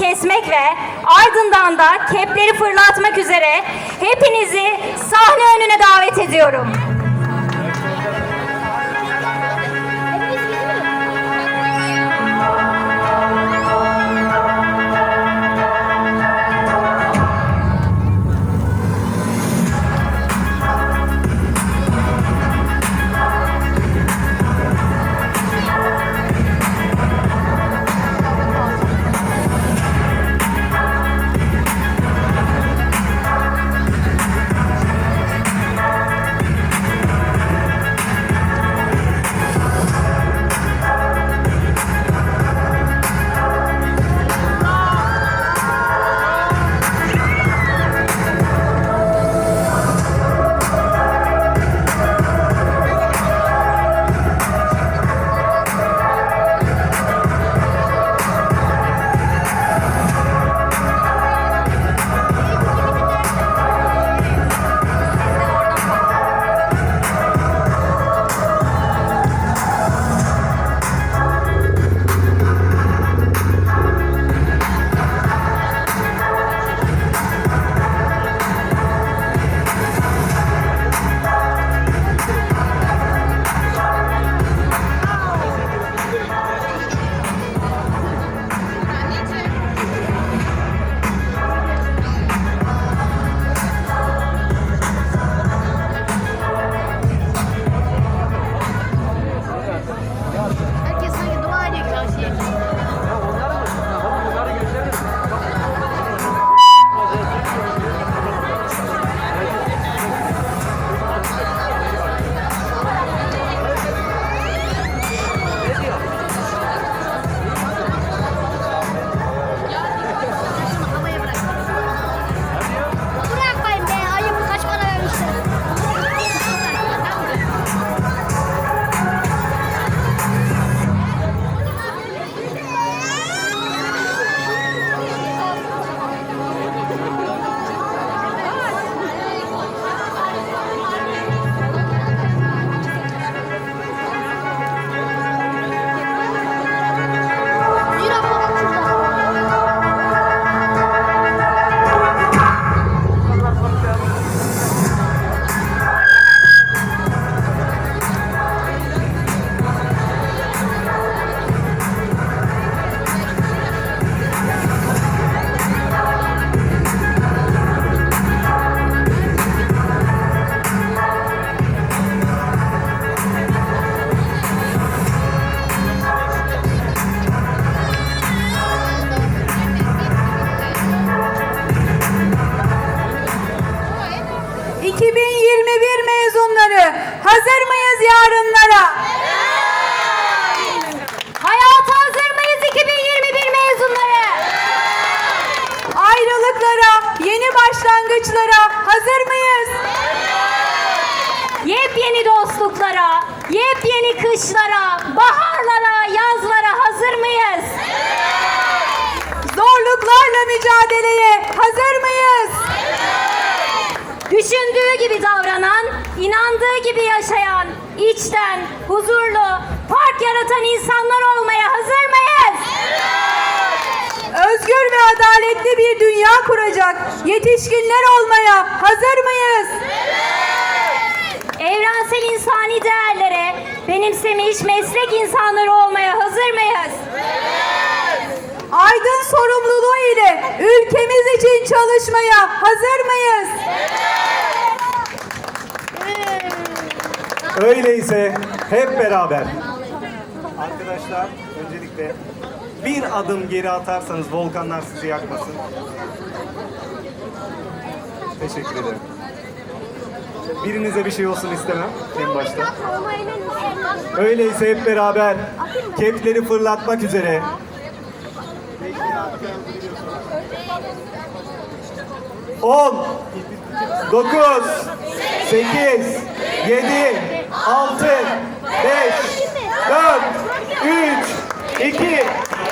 kesmek ve ardından da kepleri fırlatmak üzere hepinizi sahne önüne davet ediyorum. Başlangıçlara hazır mıyız? Yepyeni dostluklara, yepyeni kışlara, baharlara, yazlara hazır mıyız? Zorluklarla mücadeleye hazır mıyız? Düşündüğü gibi davranan, inandığı gibi yaşayan, içten, huzurlu, fark yaratan insanlar olmaya hazır mıyız? Özgür ve adaletli bir dünya kuracak yetişkinler olmaya hazır mıyız? Evrensel insani değerlere benimsemiş meslek insanları olmaya hazır mıyız? Aydın sorumluluğu ile ülkemiz için çalışmaya hazır mıyız? Öyleyse hep beraber. Arkadaşlar öncelikle bir adım geri atarsanız volkanlar sizi yakmasın. Teşekkür ederim. Birinize bir şey olsun istemem en başta. Öyleyse hep beraber kepleri fırlatmak üzere. On, dokuz, sekiz, yedi, altı, beş, dört, üç, iki,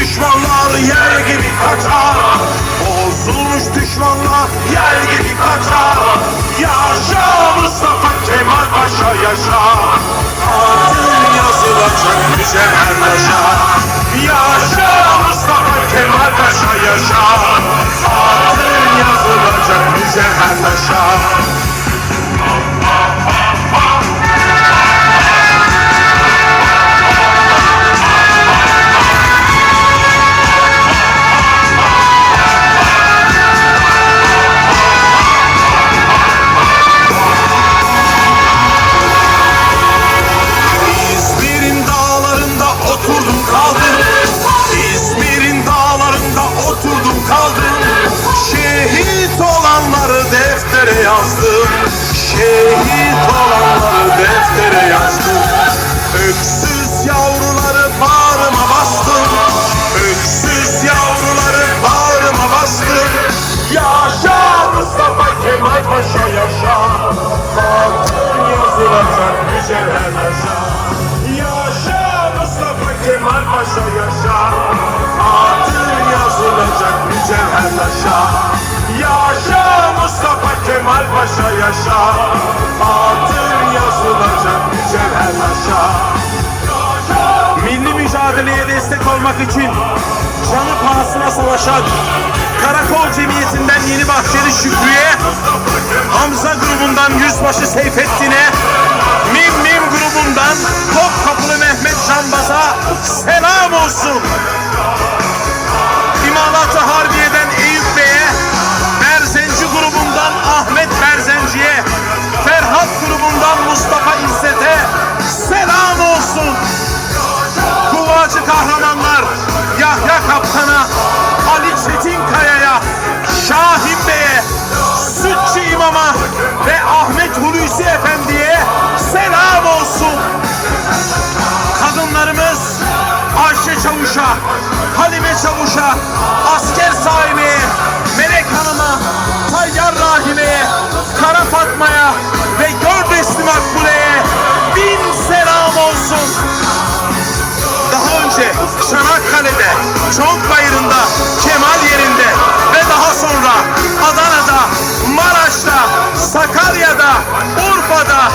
düşmanlar yer gibi kaçar. Bozulmuş düşmanlar yer gibi kaçar. Yaşa Mustafa Kemal Paşa yaşa. Adın yazılacak mücevher yaşa. Yaşa Mustafa Kemal Paşa yaşa. Adın yazılacak mücevher yaşa Altın yazılacak Yaşa Mustafa Kemal Paşa yaşa Adın yazılacak mücevher yaşa Mustafa Kemal Paşa yaşa Adın yazılacak mücevher yaşa Milli mücadeleye destek olmak için canı pahasına savaşan Karakol Cemiyeti'nden Yeni Bahçeli Şükrü'ye, Hamza grubundan Yüzbaşı Seyfettin'e, Mim Mim grubundan Topkapılı Mehmet Canbaz'a selam olsun. Çavuş'a, Halime Çavuş'a, asker sahibi, Melek Hanım'a, Tayyar Rahim'e, Kara Fatma'ya ve Gördesli Makbule'ye bin selam olsun. Daha önce Çanakkale'de, Çonkkayırı'nda, Kemal yerinde ve daha sonra Adana'da, Maraş'ta, Sakarya'da, Urfa'da,